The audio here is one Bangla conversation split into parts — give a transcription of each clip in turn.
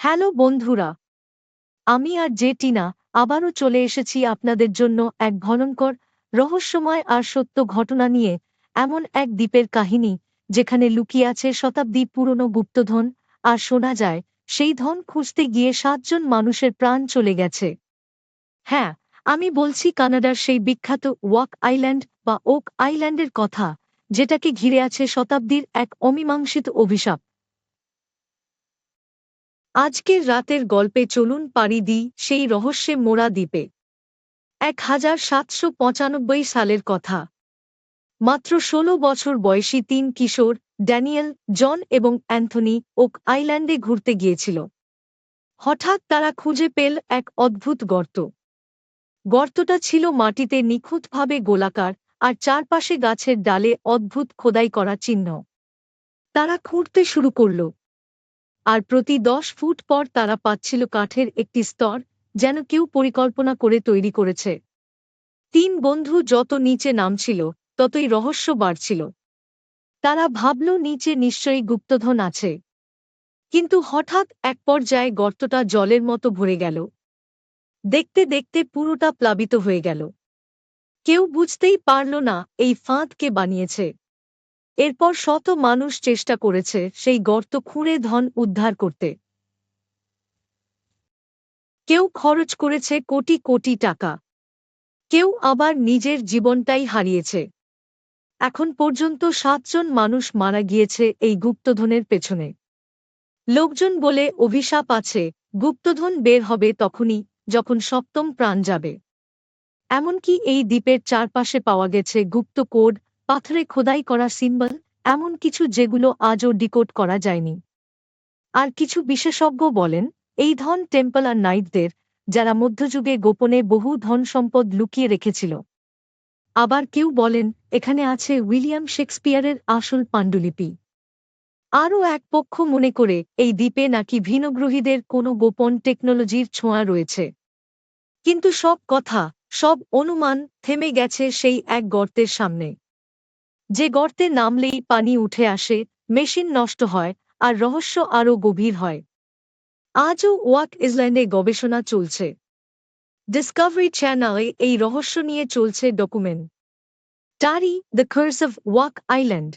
হ্যালো বন্ধুরা। আমি আর যে টিনা আবারও চলে এসেছি আপনাদের জন্য এক ভয়ঙ্কর, রহস্যময় আর সত্য ঘটনা নিয়ে এমন এক দ্বীপের কাহিনী, যেখানে লুকিয়ে আছে শতাব্দী পুরনো গুপ্তধন, আর শোনা যায়, সেই ধন খুঁজতে গিয়ে সাতজন মানুষের প্রাণ চলে গেছে। হ্যাঁ আমি বলছি কানাডার সেই বিখ্যাত ওয়াক আইল্যান্ড বা ওক আইল্যান্ডের কথা, যেটাকে ঘিরে আছে শতাব্দীর এক অমীমাংসিত অভিশাপ। আজকের রাতের গল্পে চলুন পাড়ি দিই সেই রহস্যে মোড়া দ্বীপে। এক হাজার সাতশো পঁচানব্বই সালের কথা। মাত্র ষোলো বছর বয়সী তিন কিশোর, ড্যানিয়েল, জন এবং অ্যান্থনি ওক আইল্যান্ডে ঘুরতে গিয়েছিল। হঠাৎ তারা খুঁজে পেল এক অদ্ভুত গর্ত। গর্তটা ছিল মাটিতে নিখুঁতভাবে গোলাকার আর চারপাশে গাছের ডালে অদ্ভুত খোদাই করা চিহ্ন। তারা খুঁড়তে শুরু করল। আর প্রতি দশ ফুট পর তারা পাচ্ছিল কাঠের একটি স্তর, যেন কেউ পরিকল্পনা করে তৈরি করেছে। তিন বন্ধু যত নিচে নামছিল, ততই রহস্য বাড়ছিল। তারা ভাবল, নিচে নিশ্চয়ই গুপ্তধন আছে। কিন্তু হঠাৎ এক পর্যায়ে গর্তটা জলের মতো ভরে গেল। দেখতে দেখতে পুরোটা প্লাবিত হয়ে গেল। কেউ বুঝতেই পারল না, এই ফাঁদ কে বানিয়েছে। এরপর শত মানুষ চেষ্টা করেছে সেই গর্ত খুঁড়ে ধন উদ্ধার করতে। কেউ খরচ করেছে কোটি কোটি টাকা। কেউ আবার নিজের জীবনটাই হারিয়েছে। এখন পর্যন্ত সাতজন মানুষ মারা গিয়েছে এই গুপ্তধনের পেছনে। লোকজন বলে অভিশাপ আছে, গুপ্তধন বের হবে তখনই, যখন সপ্তম প্রাণ যাবে। এমনকি এই দ্বীপের চারপাশে পাওয়া গেছে গুপ্ত কোড পাথরে খোদাই করা সিম্বল, এমন কিছু যেগুলো আজও ডিকোড করা যায়নি। আর কিছু বিশেষজ্ঞ বলেন, এই ধন টেম্পল আর নাইটদের, যারা মধ্যযুগে গোপনে বহু ধন সম্পদ লুকিয়ে রেখেছিল। আবার কেউ বলেন, এখানে আছে উইলিয়াম শেক্সপিয়ারের আসল পাণ্ডুলিপি। আরও এক পক্ষ মনে করে, এই দ্বীপে নাকি ভিনগ্রহীদের কোনো গোপন টেকনোলজির ছোঁয়া রয়েছে। কিন্তু সব কথা, সব অনুমান থেমে গেছে সেই এক গর্তের সামনে। যে গর্তে নামলেই পানি উঠে আসে, মেশিন নষ্ট হয়, আর রহস্য আরও গভীর হয়। আজও ওয়াক ইসল্যান্ডে গবেষণা চলছে। ডিসকভারি চ্যানেলে এই রহস্য নিয়ে চলছে documentary, the curse of oak island.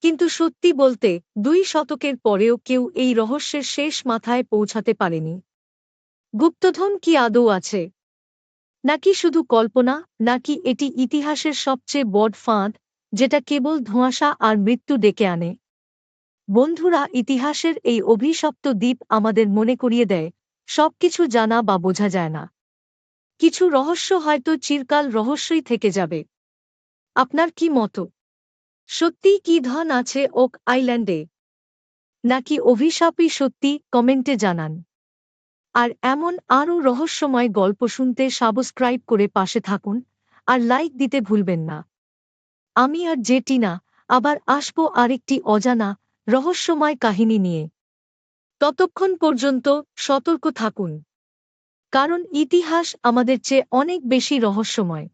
কিন্তু সত্যি বলতে, দুই শতকের পরেও কেউ এই রহস্যের শেষ মাথায় পৌঁছাতে পারেনি। গুপ্তধন কি আদৌ আছে? নাকি শুধু কল্পনা, নাকি এটি ইতিহাসের সবচেয়ে বড় ফাঁদ যেটা কেবল ধোঁয়াশা আর মৃত্যু ডেকে আনে। বন্ধুরা, ইতিহাসের এই অভিশপ্ত দ্বীপ আমাদের মনে করিয়ে দেয়, সবকিছু জানা বা বোঝা যায় না। কিছু রহস্য হয়তো চিরকাল রহস্যই থেকে যাবে। আপনার কি মতো? সত্যিই কি ধন আছে ওক আইল্যান্ডে? নাকি অভিশাপই সত্যি কমেন্টে জানান। আর এমন আরও রহস্যময় গল্প শুনতে সাবস্ক্রাইব করে পাশে থাকুন, আর লাইক দিতে ভুলবেন না। আমি আর যে টিনা আবার আসব আরেকটি অজানা, রহস্যময় কাহিনী নিয়ে। ততক্ষণ পর্যন্ত সতর্ক থাকুন। কারণ ইতিহাস আমাদের চেয়ে অনেক বেশি রহস্যময়।